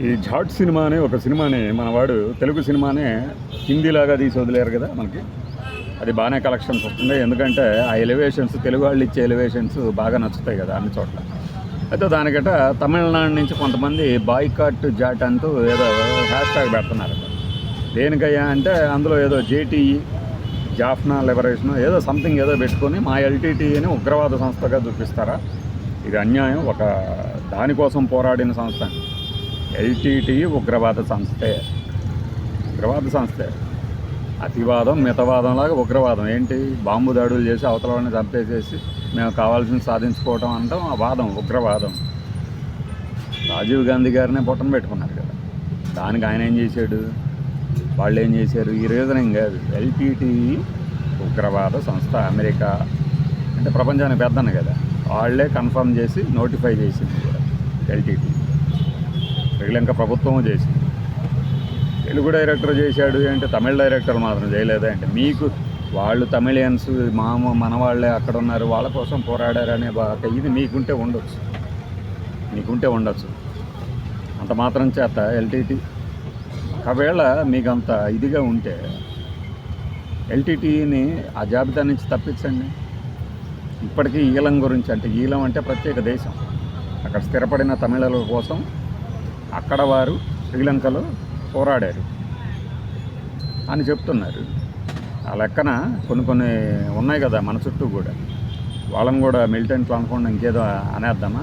ఈ జాట్ సినిమా అనే ఒక సినిమాని మనవాడు తెలుగు సినిమానే హిందీలాగా తీసి వదిలేరు కదా మనకి. అది బాగానే కలెక్షన్స్ వస్తుంది ఎందుకంటే ఆ ఎలివేషన్స్ తెలుగు వాళ్ళు ఇచ్చే ఎలివేషన్స్ బాగా నచ్చుతాయి కదా అన్ని చోట్ల. అయితే దానికట తమిళనాడు నుంచి కొంతమంది బాయ్కాట్ జాట్ అంటూ ఏదో హ్యాష్ ట్యాగ్ పెడుతున్నారు. దేనికయ్యా అంటే అందులో ఏదో జేటీఈ జాఫ్నా లిబరేషన్ ఏదో సంథింగ్ ఏదో పెట్టుకొని మా ఎల్టీటీని ఉగ్రవాద సంస్థగా చూపిస్తారా? ఇది అన్యాయం ఒక దానికోసం పోరాడిన సంస్థ. ఎల్టీటీ ఉగ్రవాద సంస్థే. ఉగ్రవాద సంస్థే. అతివాదం మితవాదం లాగా ఉగ్రవాదం. ఏంటి? బాంబు దాడులు చేసి అవతల వాళ్ళని చంపేసేసి మేము కావాల్సింది సాధించుకోవటం అంటాం ఆ వాదం ఉగ్రవాదం. రాజీవ్ గాంధీ గారినే పొట్టన పెట్టుకున్నారు కదా. దానికి ఆయన ఏం చేశాడు? వాళ్ళు ఏం చేశారు? ఈ రీజనింగ్ కాదు. ఎల్టీటీ ఉగ్రవాద సంస్థ అమెరికా. అంటే ప్రపంచానికి పెద్దను కదా. వాళ్ళే కన్ఫర్మ్ చేసి నోటిఫై చేసింది కూడా ఎల్టీటీ. శ్రీలంక ప్రభుత్వం చేసింది. తెలుగు డైరెక్టర్ చేశాడు అంటే తమిళ డైరెక్టర్ మాత్రం చేయలేదా అంటే మీకు వాళ్ళు తమిళియన్స్ మామ మన వాళ్ళే అక్కడ ఉన్నారు వాళ్ళ కోసం పోరాడారనే బాధ ఇది మీకుంటే ఉండొచ్చు. మీకుంటే ఉండొచ్చు. అంత మాత్రం చేత ఎల్టీటీ ఒకవేళ మీకు అంత ఇదిగా ఉంటే ఎల్టీటీని ఆ జాబితా నుంచి తప్పించండి. ఇప్పటికీ ఈలం గురించి అంటే ఈలం అంటే ప్రత్యేక దేశం. అక్కడ స్థిరపడిన తమిళల కోసం అక్కడ వారు శ్రీలంకలో పోరాడారు అని చెప్తున్నారు. ఆ లెక్కన కొన్ని కొన్ని ఉన్నాయి కదా మన చుట్టూ కూడా. వాళ్ళని కూడా మిలిటెంట్లు అనుకుండా ఇంకేదో అనేద్దామా?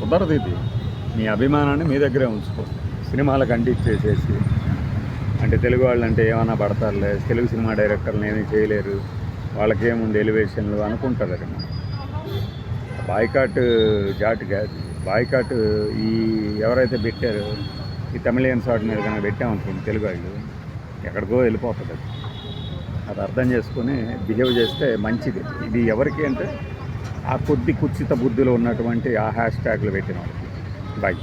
కుదరదు ఇది. మీ అభిమానాన్ని మీ దగ్గరే ఉంచుకో. సినిమాలకు అంటించేసేసి అంటే తెలుగు వాళ్ళు అంటే ఏమైనా పడతారులే. తెలుగు సినిమా డైరెక్టర్లు ఏమీ చేయలేరు. వాళ్ళకేముంది ఎలివేషన్లు అనుకుంటారు అది బాయ్కాట్ జాట్ కాదు. బాయ్కాట్ ఈ ఎవరైతే పెట్టారో ఈ తమిళియన్స్ వాటి మీద కనుక పెట్టామనుకోండి తెలుగు వాళ్ళు ఎక్కడికో వెళ్ళిపోతుంది అది అది అర్థం చేసుకొని బిహేవ్ చేస్తే మంచిది. ఇది ఎవరికి అంటే ఆ కొద్ది కుచిత బుద్ధిలో ఉన్నటువంటి ఆ హ్యాష్ ట్యాగ్లు పెట్టిన వాళ్ళకి. బాయ్